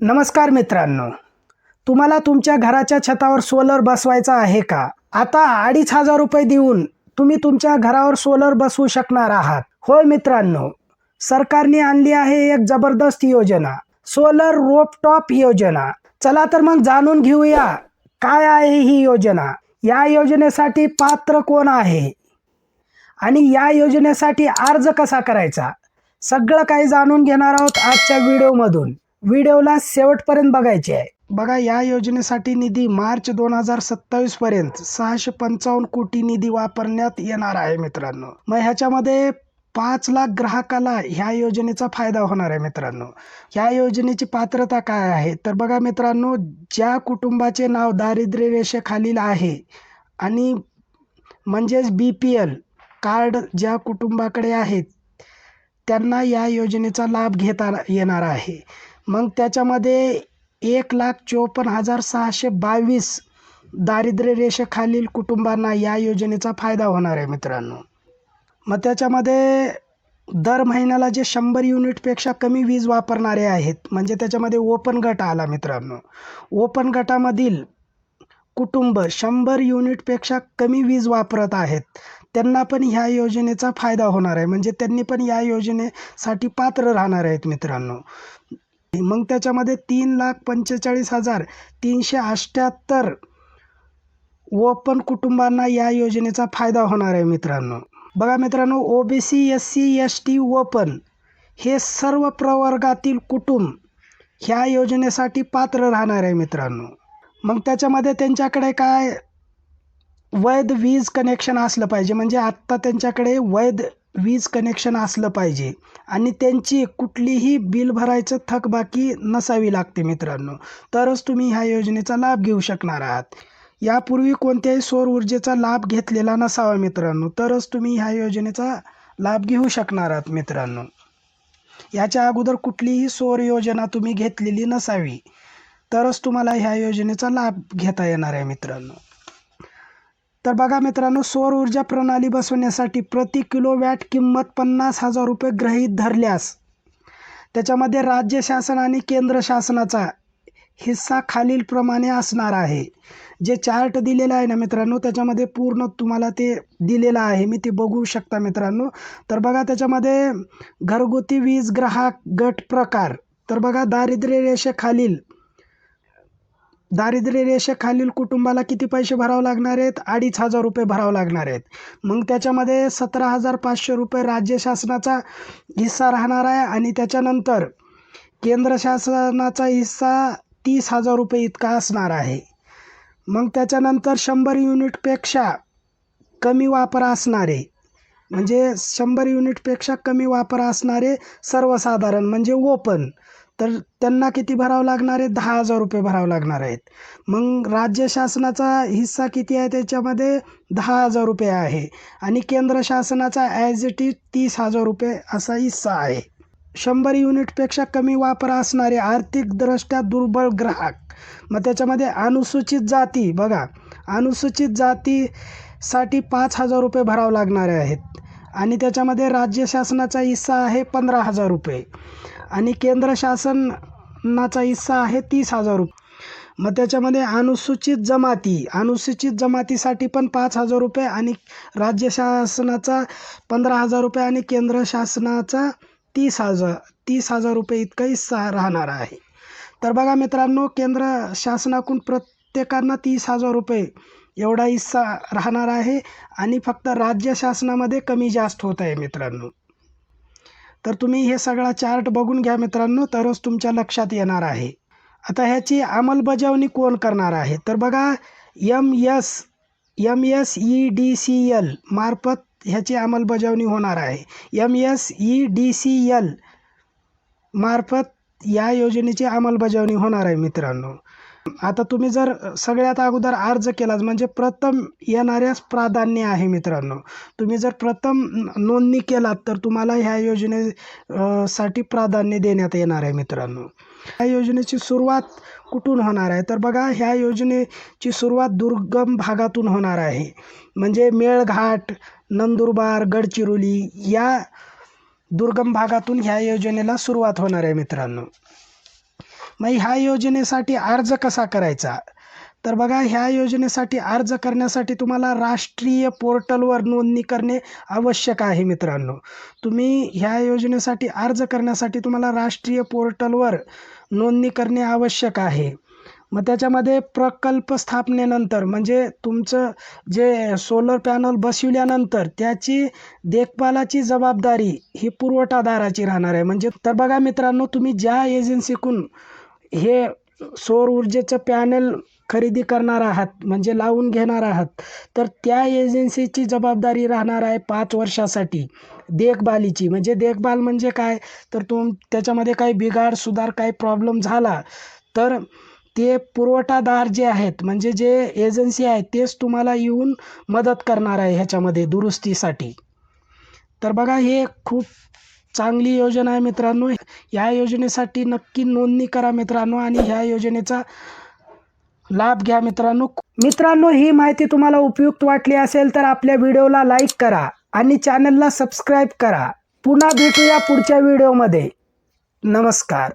नमस्कार मित्रांनो. तुम्हाला तुमच्या घराच्या छतावर सोलर बसवायचा आहे का? आता अडीच हजार रुपये देऊन तुम्ही तुमच्या घरावर सोलर बसवू शकणार आहात. होय मित्रांनो सरकारने आणली आहे एक जबरदस्त योजना सोलर रोपटॉप योजना. चला तर मग जाणून घेऊया काय आहे ही योजना? या योजनेसाठी पात्र कोण आहे? आणि या योजनेसाठी अर्ज कसा करायचा? सगळं काही जाणून घेणार आहोत आजच्या व्हिडिओमधून. व्हिडिओला शेवटपर्यंत बघायचे आहे. बघा या योजनेसाठी निधी मार्च दोन हजार सत्तावीस पर्यंत सहाशे पंचावन्न कोटी निधी वापरण्यात येणार आहे मित्रांनो. मग ह्याच्यामध्ये पाच लाख ग्राहकाला ह्या योजनेचा फायदा होणार आहे मित्रांनो. ह्या योजनेची पात्रता काय आहे? तर बघा मित्रांनो ज्या कुटुंबाचे नाव दारिद्र्य रेषेखालील आहे आणि म्हणजेच बी पी एल कार्ड ज्या कुटुंबाकडे आहेत त्यांना या योजनेचा लाभ घेता येणार आहे. मग त्याच्यामध्ये एक लाख चोपन्न हजार सहाशे बावीस दारिद्र्य रेषेखालील कुटुंबांना या योजनेचा फायदा होणार आहे मित्रांनो. मग त्याच्यामध्ये दर महिन्याला जे शंभर युनिटपेक्षा कमी वीज वापरणारे आहेत म्हणजे त्याच्यामध्ये ओपन गट आला मित्रांनो. ओपन गटामधील कुटुंब शंभर युनिटपेक्षा कमी वीज वापरत आहेत त्यांना पण ह्या योजनेचा फायदा होणार आहे म्हणजे त्यांनी पण या योजनेसाठी पात्र राहणार आहेत मित्रांनो. मग त्याच्यामध्ये तीन लाख पंचेचाळीस हजार तीनशे अठ्ठ्याहत्तर ओपन कुटुंबांना या योजनेचा फायदा होणार आहे मित्रांनो. बघा मित्रांनो O B C S C S T open हे सर्व प्रवर्गातील कुटुंब ह्या योजनेसाठी पात्र राहणार आहे मित्रांनो. मग त्याच्यामध्ये त्यांच्याकडे काय? वैध वीज कनेक्शन असलं पाहिजे. म्हणजे आत्ता त्यांच्याकडे वैध वीज कनेक्शन असलं पाहिजे. आणि त्यांची कुठलीही बिल भरायचं थकबाकी नसावी लागते मित्रांनो. तरच तुम्ही ह्या योजनेचा लाभ घेऊ शकणार आहात. यापूर्वी कोणत्याही सौर ऊर्जेचा लाभ घेतलेला नसावा मित्रांनो. तरच तुम्ही ह्या योजनेचा लाभ घेऊ शकणार आहात मित्रांनो. याच्या अगोदर कुठलीही सौर योजना तुम्ही घेतलेली नसावी. तरच तुम्हाला ह्या योजनेचा लाभ घेता येणार आहे मित्रांनो. तर बघा मित्रांनो सौर ऊर्जा प्रणाली बसवण्यासाठी प्रति किलोवॅट किंमत पन्नास हजार रुपये ग्रहीत धरल्यास त्याच्यामध्ये राज्य शासन आणि केंद्र शासनाचा हिस्सा खालीलप्रमाणे असणार आहे. जे चार्ट दिलेलं आहे ना मित्रांनो त्याच्यामध्ये पूर्ण तुम्हाला ते दिलेलं आहे. मी ते बघू शकता मित्रांनो. तर बघा त्याच्यामध्ये घरगुती वीज ग्राहक गट प्रकार. तर बघा दारिद्र्य रेषेखालील दारिद्र्य रेषेखालील कुटुंबाला किती पैसे भरावे लागणार आहेत? अडीच हजार रुपये भरावे लागणार आहेत. मग त्याच्यामध्ये सतरा हजार पाचशे रुपये राज्य शासनाचा हिस्सा राहणार आहे आणि त्याच्यानंतर केंद्र शासनाचा हिस्सा तीस हजार रुपये इतका असणार आहे. मग त्याच्यानंतर शंभर युनिटपेक्षा कमी वापर असणारे म्हणजे शंभर युनिटपेक्षा कमी वापर असणारे सर्वसाधारण म्हणजे ओपन तर त्यांना किती भरावं लागणार आहे? दहा हजार रुपये भरावं लागणार आहेत. मग राज्य शासनाचा हिस्सा किती आहे त्याच्यामध्ये? दहा हजार रुपये आहे. आणि केंद्र शासनाचा ॲज इट इज तीस हजार रुपये असा हिस्सा आहे. शंभर युनिटपेक्षा कमी वापर असणारे आर्थिकदृष्ट्या दुर्बल ग्राहक. मग त्याच्यामध्ये अनुसूचित जाती बघा. अनुसूचित जातीसाठी पाच हजार रुपये भरावं लागणारे आहेत. आणि त्याच्यामध्ये राज्य शासनाचा हिस्सा आहे पंधरा हजार रुपये. आणि केंद्र शासनाचा हिस्सा आहे तीस हजार रुपये. मग त्याच्यामध्ये अनुसूचित जमाती अनुसूचित जमातीसाठी पण पाच हजार रुपये आणि राज्य शासनाचा पंधरा हजार रुपये आणि केंद्र शासनाचा तीस हजार तीस हजार रुपये इतका हिस्सा राहणार आहे. तर बघा मित्रांनो केंद्र शासनाकडून प्रत्येकांना तीस हजार रुपये एवढा हिस्सा राहणार आहे आणि फक्त राज्य शासनामध्ये कमी जास्त होत आहे मित्रांनो. तर तुम्ही हे सगळा चार्ट बघून घ्या मित्रांनो तरच तुमच्या लक्षात येणार आहे. आता ह्याची अंमलबजावणी कोण करणार आहे? तर बघा M S M S E D C L मार्फत ह्याची अंमलबजावणी होणार आहे. M S E D C L मार्फत या योजनेची अंमलबजावणी होणार आहे मित्रांनो. आता तुम्ही जर सगळ्यात अगोदर अर्ज केलाच म्हणजे प्रथम येणाऱ्यास प्राधान्य आहे मित्रांनो. तुम्ही जर प्रथम नोंदणी केलात तर तुम्हाला ह्या योजने साठी प्राधान्य देण्यात येणार आहे मित्रांनो. ह्या योजनेची सुरुवात कुठून होणार आहे? तर बघा ह्या योजनेची सुरुवात दुर्गम भागातून होणार आहे. म्हणजे मेळघाट नंदुरबार गडचिरोली या दुर्गम भागातून ह्या योजनेला सुरुवात होणार आहे मित्रांनो. मग ह्या योजनेसाठी अर्ज कसा करायचा? तर बघा ह्या योजनेसाठी अर्ज करण्यासाठी तुम्हाला राष्ट्रीय पोर्टलवर नोंदणी करणे आवश्यक आहे मित्रांनो. तुम्ही ह्या योजनेसाठी अर्ज करण्यासाठी तुम्हाला राष्ट्रीय पोर्टलवर नोंदणी करणे आवश्यक आहे. मग त्याच्यामध्ये प्रकल्प स्थापनेनंतर म्हणजे तुमचं जे सोलर पॅनल बसविल्यानंतर त्याची देखभालाची जबाबदारी ही पुरवठादाराची राहणार आहे. म्हणजे तर बघा मित्रांनो तुम्ही ज्या एजन्सीकडून हे सौर ऊर्जेचं पॅनल खरेदी करणार आहात म्हणजे लावून घेणार आहात तर त्या एजन्सीची जबाबदारी राहणार आहे पाच वर्षासाठी. देखभालीची. म्हणजे देखभाल म्हणजे काय? तर तुम त्याच्यामध्ये काही बिघाड सुधार काही प्रॉब्लेम झाला तर ते पुरवठादार जे आहेत म्हणजे जे एजन्सी आहे तेच तुम्हाला येऊन मदत करणार आहे ह्याच्यामध्ये दुरुस्तीसाठी. तर बघा हे खूप चांगली योजना आहे मित्रांनो. या योजनेसाठी नक्की नोंदणी करा मित्रांनो आणि ह्या योजनेचा लाभ घ्या मित्रांनो. मित्रांनो ही माहिती तुम्हाला उपयुक्त वाटली असेल तर आपल्या व्हिडिओला लाईक करा आणि चॅनलला सबस्क्राईब करा. पुन्हा भेटूया पुढच्या व्हिडिओमध्ये. नमस्कार.